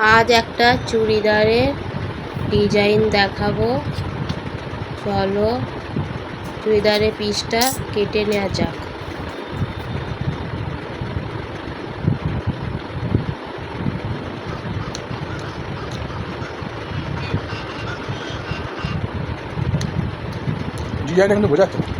আজ একটা চুড়িদারের ডিজাইন দেখাবো। চলো চুড়িদারের পিসটা কেটে নেওয়া যাক। ডিজাইনটা কিন্তু বোঝাচ্ছে।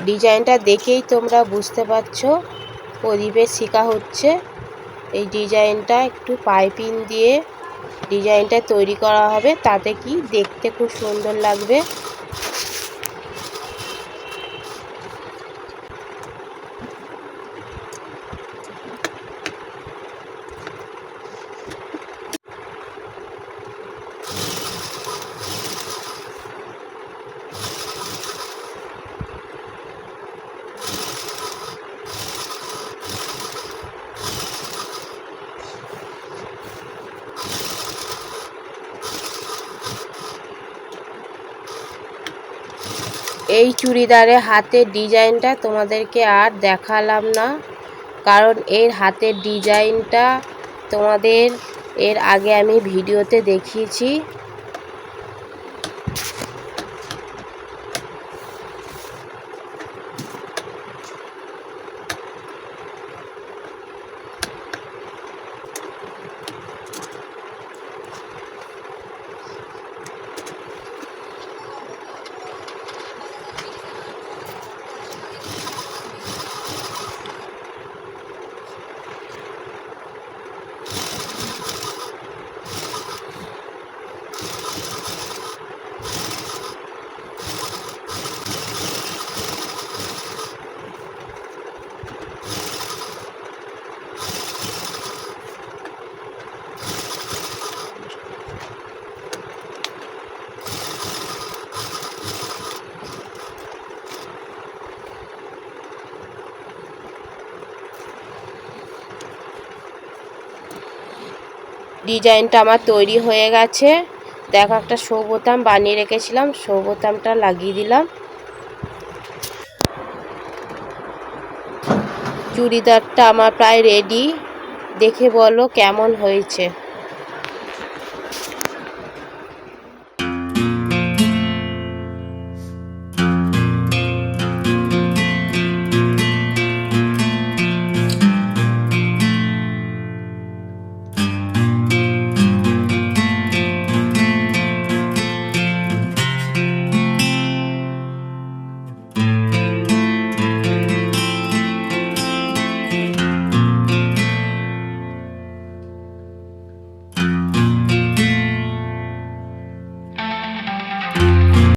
ডিজাইনটা দেখেই তোমরা বুঝতে পারছ। প্রদীপের শিকা হচ্ছে। এই ডিজাইনটা একটু পাইপিং দিয়ে ডিজাইনটা তৈরি করা হবে। তাতে কি দেখতে খুব সুন্দর লাগবে। এই চুড়িদারে হাতের ডিজাইনটা তোমাদেরকে আর দেখালাম না, কারণ এর হাতের ডিজাইনটা তোমাদের এর আগে আমি ভিডিওতে দেখিয়েছি। ডিজাইনটা আমার তৈরি হয়ে গেছে। দেখো একটা শো বোতাম বানিয়ে রেখেছিলাম শো বোতামটা লাগিয়ে দিলাম। চুড়িদারটা আমার প্রায় রেডি দেখে বলো কেমন হয়েছে।